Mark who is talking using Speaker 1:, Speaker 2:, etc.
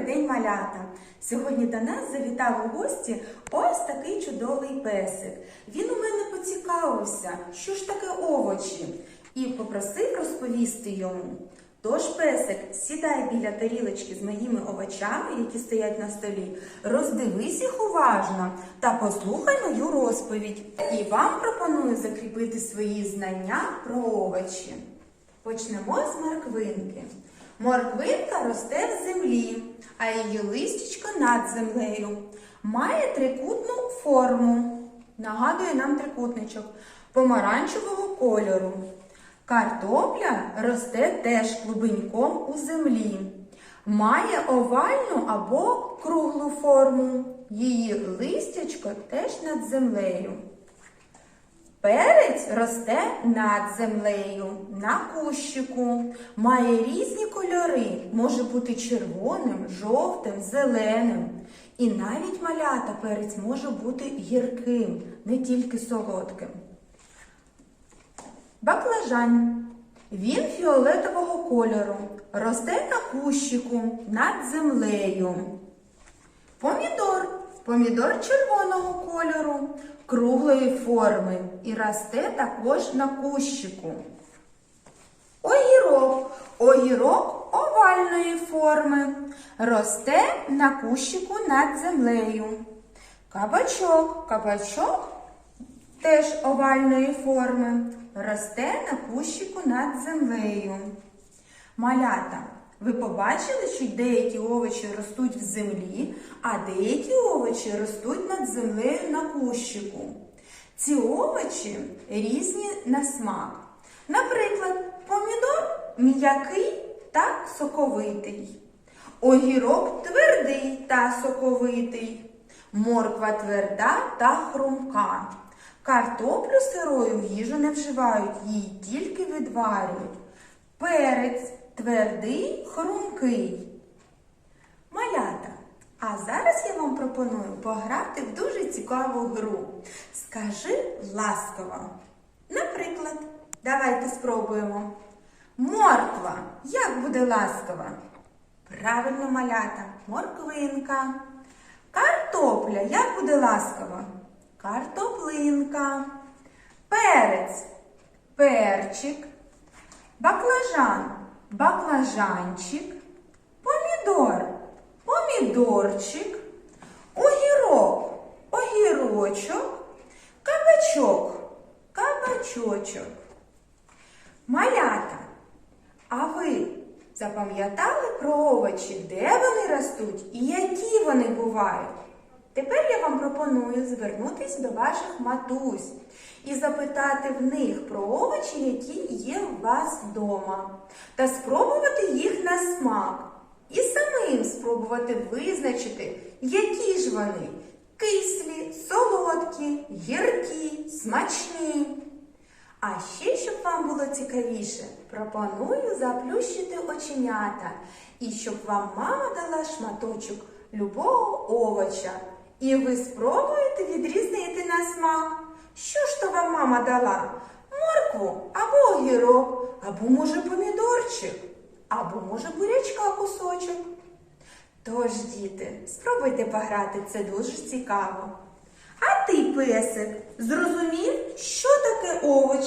Speaker 1: Добрий день, малята! Сьогодні до нас завітав у гості ось такий чудовий песик. Він у мене поцікавився, що ж таке овочі, і попросив розповісти йому. Тож, песик, сідай біля тарілочки з моїми овочами, які стоять на столі, роздивись їх уважно та послухай мою розповідь. І вам пропоную закріпити свої знання про овочі. Почнемо з морквинки. Морквинка росте в землі, а її листячко над землею. Має трикутну форму. Нагадує нам трикутничок помаранчевого кольору. Картопля росте теж клубеньком у землі. Має овальну або круглу форму. Її листячко теж над землею. Перець росте над землею, на кущику, має різні кольори, може бути червоним, жовтим, зеленим. І навіть малята перець може бути гірким, не тільки солодким. Баклажан. Він фіолетового кольору, росте на кущику над землею. Помідор. Помідор червоного кольору, круглої форми і росте також на кущику. Огірок. Огірок овальної форми. Росте на кущику над землею. Кабачок. Кабачок теж овальної форми. Росте на кущику над землею. Малята. Ви побачили, що деякі овочі ростуть в землі, а деякі овочі ростуть над землею на кущику. Ці овочі різні на смак. Наприклад, помідор м'який та соковитий. Огірок твердий та соковитий. Морква тверда та хрумка. Картоплю сирою в їжу не вживають, її тільки відварюють. Перець твердий, хрумкий. Малята. А зараз я вам пропоную пограти в дуже цікаву гру. Скажи ласково. Наприклад, давайте спробуємо. Морква. Як буде ласкова? Правильно малята. Морквинка. Картопля. Як буде ласкова? Картоплинка. Перець. Перчик. Баклажан. Баклажанчик. Помідор. Помідорчик. Огірок. Огірочок. Кабачок. Кабачочок. Малята. А ви запам'ятали про овочі, де вони ростуть і які вони бувають? Тепер я вам пропоную звернутися до ваших матусь і запитати в них про овочі, які є у вас вдома, та спробувати їх на смак. І самим спробувати визначити, які ж вони кислі, солодкі, гіркі, смачні. А ще, щоб вам цікавіше, пропоную заплющити оченята і щоб вам мама дала шматочок любого овоча. І ви спробуєте відрізнити на смак. Що ж то вам мама дала? Моркву або огірок, або, може, помідорчик, або, може, бурячка кусочок. Тож, діти, спробуйте пограти, це дуже цікаво. А ти, песик, зрозумів, що таке овоч?